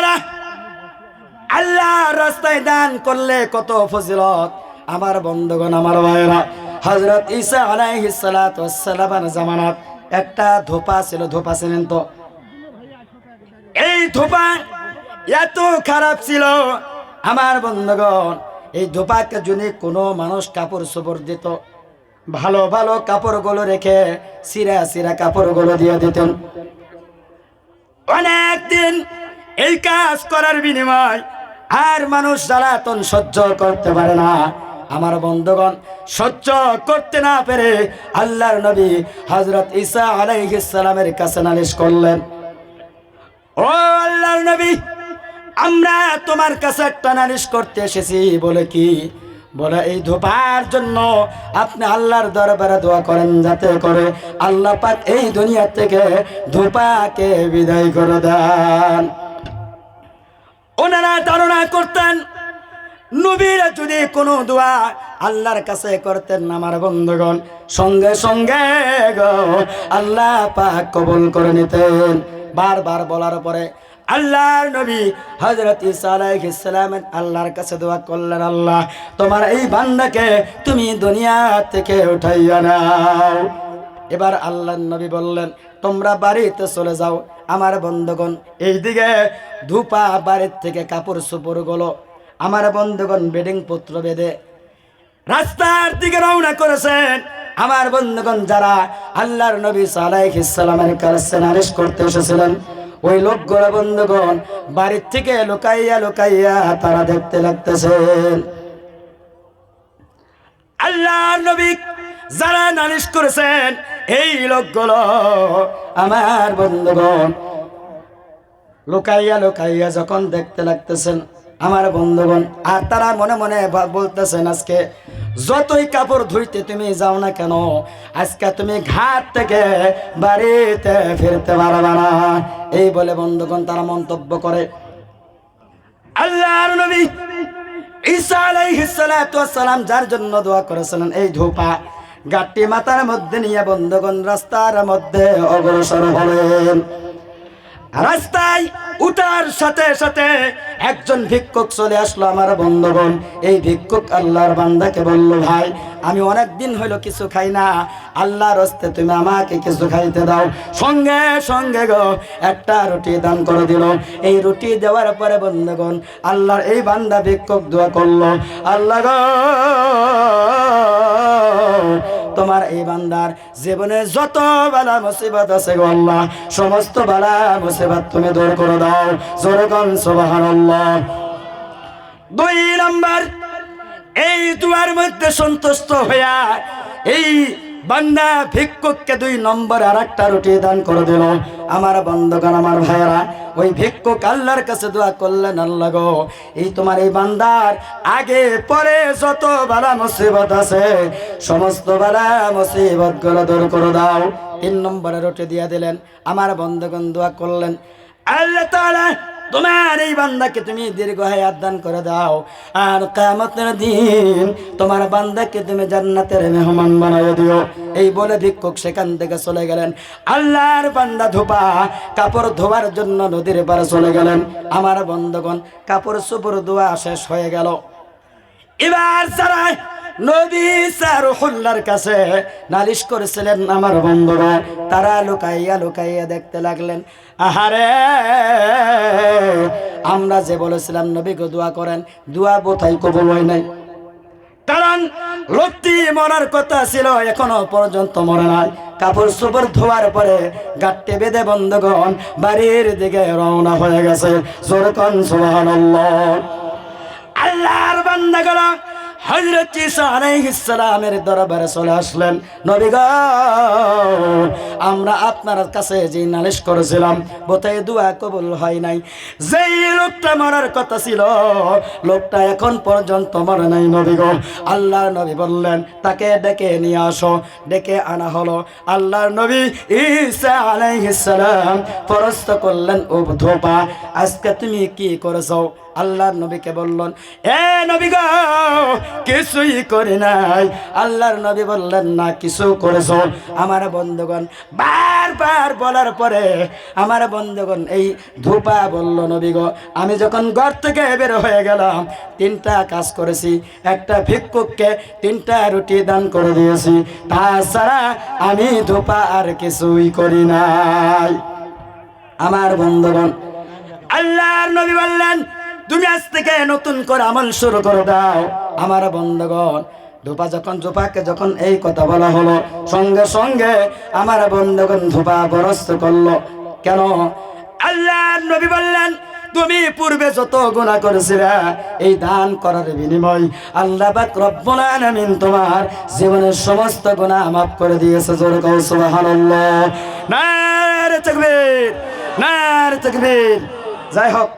ভাইরা আল্লাহ রাস্তায় দান করলে কত ফজিলত। আমার বন্ধুগণ, আমার ভাইরা হজরত ঈসা আলাইহিস সালাতু ওয়াস জামানাত, একটা ধোপা ছিল, ধোপা ছিলেন তো? এই ধোপা এত খারাপ ছিল। আমার বন্ধুগণ, এই ধোপাকে যদি কোনো মানুষ কাপড় চোপড় দিত, ভালো ভালো কাপড়গুলো রেখে সিরা সিরা কাপড়গুলো দিয়ে দিতেন। অনেকদিন এই কাজ করার বিনিময় আর মানুষ জ্বালাতন সহ্য করতে পারে না। আমার বন্ধুগণ, সহ্য করতে না পেরে আল্লাহর নবী হজরত ঈসা আলাইহিস সালামের কাছে নালিশ করলেন, ও আল্লাহর নবী, আমরা তোমার কাছে একটা নালিশ করতে এসেছি, বলে কি? বলে, এই ধোপার জন্য আপনি আল্লাহর দরবারে দোয়া করেন যাতে করে আল্লাহ পাক এই দুনিয়া থেকে ধোপাকে বিদায় করে দেন। ওনারা ধারণা করতেন, নবীরা যদি কোনো দোয়া আল্লাহর কাছে করতেন আমার বন্ধুগণ, সঙ্গে সঙ্গে আল্লাহ পাক কবুল করে নিতেন। বারবার বলার পরে আল্লাহর নবী হজরত ইসা আলাইহিস সালাম আল্লাহর কাছে দোয়া করলেন, আল্লাহ, তোমার এই বান্দাকে তুমি দুনিয়া থেকে উঠাইয়া নাও। এবার আল্লাহর নবী বললেন, তোমরা বাড়িতে চলে যাও, আমার বন্ধুগণ। এইদিকে ধূপা বাড়ির থেকে কাপড় চোপড় গলো। আমার বন্ধুগণ বেডিং পত্র বেঁধে রাস্তার দিকে রওনা করেছেন। আমার বন্ধুগণ যারা আল্লাহর নবী সালাইহিস সালামের কাছে নালিশ করতে এসেছিলেন, ওই লোকগুলো বন্ধুগণ বাড়ির থেকে লুকাইয়া লুকাইয়া তারা দেখতে লাগতেছেন। আল্লাহ নবী যারা নালিশ করেছেন, এই লোকগুলো আমার বন্ধুগণ। লুকাইয়া লুকাইয়া যখন দেখতে লাগতেছেন আমার বন্ধুগণ, আর তারা মনে মনে বলতেছেন, আজকে যতই কাপড় ধুইতে তুমি যাও না কেন, আজকে তুমি ঘাট থেকে বাড়িতে ফিরতে পারবে না। এই বলে বন্ধুগণ তারা মন্তব্য করে, আল্লাহর নবী ঈসা আলাইহিস সালাম যার জন্য দোয়া করেছিলেন, এই ধোপা গাট্টি মাথার মধ্যে নিয়ে বন্ধগণ রাস্তার মধ্যে অগ্রসর হলেন। রাস্তায় উঠার সাথে সাথে একজন ভিক্ষুক চলে আসলো আমার বন্ধুগণ। এই ভিক্ষুক আল্লাহর বান্দাকে বলল, ভাই, আমি অনেক দিন হইল কিছু খাই না। আল্লাহর হস্তে তুমি আমাকে কিছু খাইতে দাও। সঙ্গে সঙ্গে গো, একটা রুটি দান করে দিল। এই রুটি দেওয়ার পরে বন্ধুগণ আল্লাহর এই বান্দা ভিক্ষুক দোয়া করল। আল্লাহ গো তোমার এই বান্দার জীবনে যত বালা মুসিবত আছে গো আল্লাহ, সমস্ত বালা মুসিবত তুমি দূর করে দাও। জোরে কন, সুবহানাল্লাহ। দুই নাম্বার, এই দুয়ার মধ্যে সন্তুষ্ট হইয়া, এই বান্দা ভিক্ষুককে দুই নম্বর আর একটা রুটি দান করে দিল। আমার বন্ধগান আমার ভাইয়েরা, ওই ভিক্ষুক আল্লাহর কাছে দোয়া করলেন, আল্লাহ গো, এই তোমার এই বান্দার আগে পরে যত বালা মুসিবত আছে, সমস্ত বালা মুসিবতগুলো দূর করে দাও। তিন নম্বরে রুটি দিয়ে দিলেন। আমার বন্ধগণ দোয়া করলেন। আল্লাহ তাআলা তোমার এই বান্দাকে তুমি দীর্ঘ হায়াত দান করে দাও। আর কামতের দিন তোমার বান্দাকে তুমি জান্নাতের মেহমান বানায় দিও। এই বলে ভিক্ষুক সেখান থেকে চলে গেলেন। আল্লাহর বান্দা ধোপা, কাপড় ধোয়ার জন্য নদীর পারে চলে গেলেন। আমার বন্ধগণ কাপড় চোপড় ধোয়া শেষ হয়ে গেল। এবার যারা নবী সারুল্লার কাছে নালিশ করেছিলেন, আমার বন্ধুরা, তারা লুকাইয়া লুকাইয়া দেখতে লাগলেন। আহারে, আমরা যে বলেছিলাম নবীকে দোয়া করেন, দোয়া বোথাই কবুল হয় নাই? কারণ লোকটি মরার কথা ছিল, এখনও পর্যন্ত মরে নাই। কাপড় চোপড় ধোয়ার পরে গাট্টে বেঁধে বন্ধগণ বাড়ির দিকে রওনা হয়ে গেছে। জোরকন সুবহানাল্লাহ। আল্লাহর বান্দাগুলো দরবারে চলে আসলেন। আমরা আপনার কাছে যে নালিশ করেছিলাম হয় নাই। যেই লোকটা কথা ছিল, লোকটা এখন পর্যন্ত নাই নবী গো। আল্লাহর নবী বললেন, তাকে ডেকে নিয়ে আসো, ডেকে আনা হলো। আল্লাহর নবী ঈসা আলাইহিস সালাম পরস্ত করলেন, ও ধোপা, আজকে তুমি কি করেছ? আল্লাহর নবীকে বললেন, এ নবী গো, কিছুই করি নাই। আল্লাহর নবী বললেন, না, কিছু করেছ। আমার বন্ধুগণ, বারবার বলার পরে আমার বন্ধুগণ এই ধূপা বলল, নবী গো, আমি যখন ঘর থেকে বের হয়ে গেলাম, তিনটা কাজ করেছি। একটা ভিক্ষুককে তিনটা রুটি দান করে দিয়েছি। তাছাড়া আমি ধূপা আর কিছুই করি নাই। আমার বন্ধুগণ, আল্লাহর নবী বললেন তুমি আজ থেকে নতুন করে আমল শুরু করে দাও। আমার বন্ধুগণ, ধোপা যখন ধোপাকে যখন এই কথা বলা হলো, সঙ্গে সঙ্গে আমার বন্ধুগণ ধোপা বরস্ত করল। কেন? আল্লাহ নবী বললেন, তুমি পূর্বে যত গুণা করেছিলে, এই দান করার বিনিময় আল্লাহ পাক রব্বুল আলামিন তোমার জীবনের সমস্ত গুনাহ মাফ করে দিয়েছে। জোরে কও সুবহানাল্লাহ। নারে তাকবীর নারে তাকবীর। যাই হোক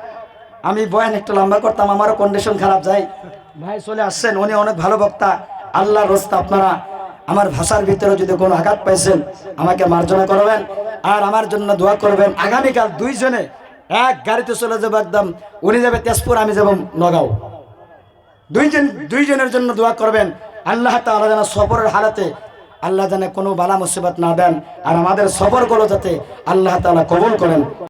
আমি বয়ান একটু লম্বা করতাম, আমারও কন্ডিশন খারাপ যাই। ভাই চলে আসছেন, উনি অনেক ভালো বক্তা। আল্লাহর রস্তা আপনারা, আমার ভাষার ভিতরে যদি কোনো আঘাত পাইছেন, আমাকে মার্জনা করবেন। আর আমার জন্য দোয়া করবেন, আগামীকাল দুইজনে এক গাড়িতে চলে যাব একদম। উনি যাবে তেজপুর, আমি যাব নগাঁও। দুইজন, দুইজনের জন্য দোয়া করবেন। আল্লাহ তাআলা যেন সফরের হালাতে আল্লাহ যেন কোনো বালা মুসিবত না দেন। আর আমাদের সফরগুলো যাতে আল্লাহ তাআলা কবল করেন।